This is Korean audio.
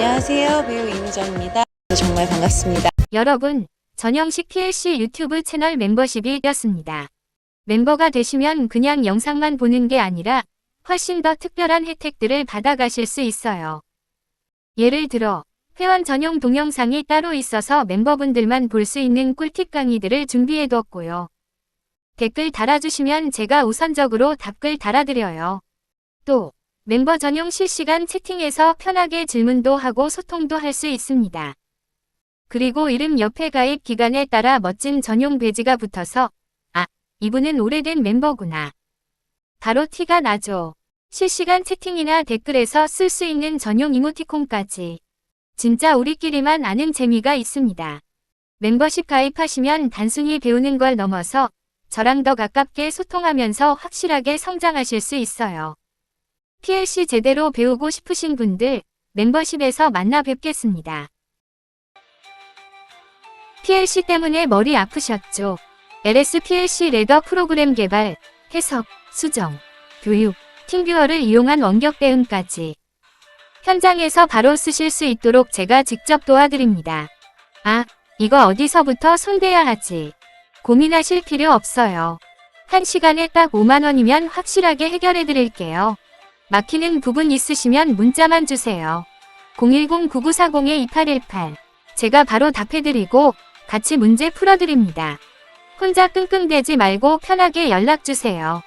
안녕하세요. 배우 이미정입니다. 정말 반갑습니다. 여러분, 전영식 PLC 유튜브 채널 멤버십이 떴습니다. 멤버가 되시면 그냥 영상만 보는 게 아니라 훨씬 더 특별한 혜택들을 받아가실 수 있어요. 예를 들어, 회원 전용 동영상이 따로 있어서 멤버분들만 볼 수 있는 꿀팁 강의들을 준비해두었고요. 댓글 달아주시면 제가 우선적으로 답글 달아드려요. 또, 멤버 전용 실시간 채팅에서 편하게 질문도 하고 소통도 할 수 있습니다. 그리고 이름 옆에 가입 기간에 따라 멋진 전용 배지가 붙어서 아, 이분은 오래된 멤버구나. 바로 티가 나죠. 실시간 채팅이나 댓글에서 쓸 수 있는 전용 이모티콘까지. 진짜 우리끼리만 아는 재미가 있습니다. 멤버십 가입하시면 단순히 배우는 걸 넘어서 저랑 더 가깝게 소통하면서 확실하게 성장하실 수 있어요. PLC 제대로 배우고 싶으신 분들 멤버십에서 만나 뵙겠습니다. PLC 때문에 머리 아프셨죠? LS PLC 레더 프로그램 개발, 해석, 수정, 교육, 팀뷰어를 이용한 원격 대응까지 현장에서 바로 쓰실 수 있도록 제가 직접 도와드립니다. 아, 이거 어디서부터 손대야 하지? 고민하실 필요 없어요. 한 시간에 딱 5만원이면 확실하게 해결해 드릴게요. 막히는 부분 있으시면 문자만 주세요. 010-9940-2818 제가 바로 답해드리고 같이 문제 풀어드립니다. 혼자 끙끙대지 말고 편하게 연락주세요.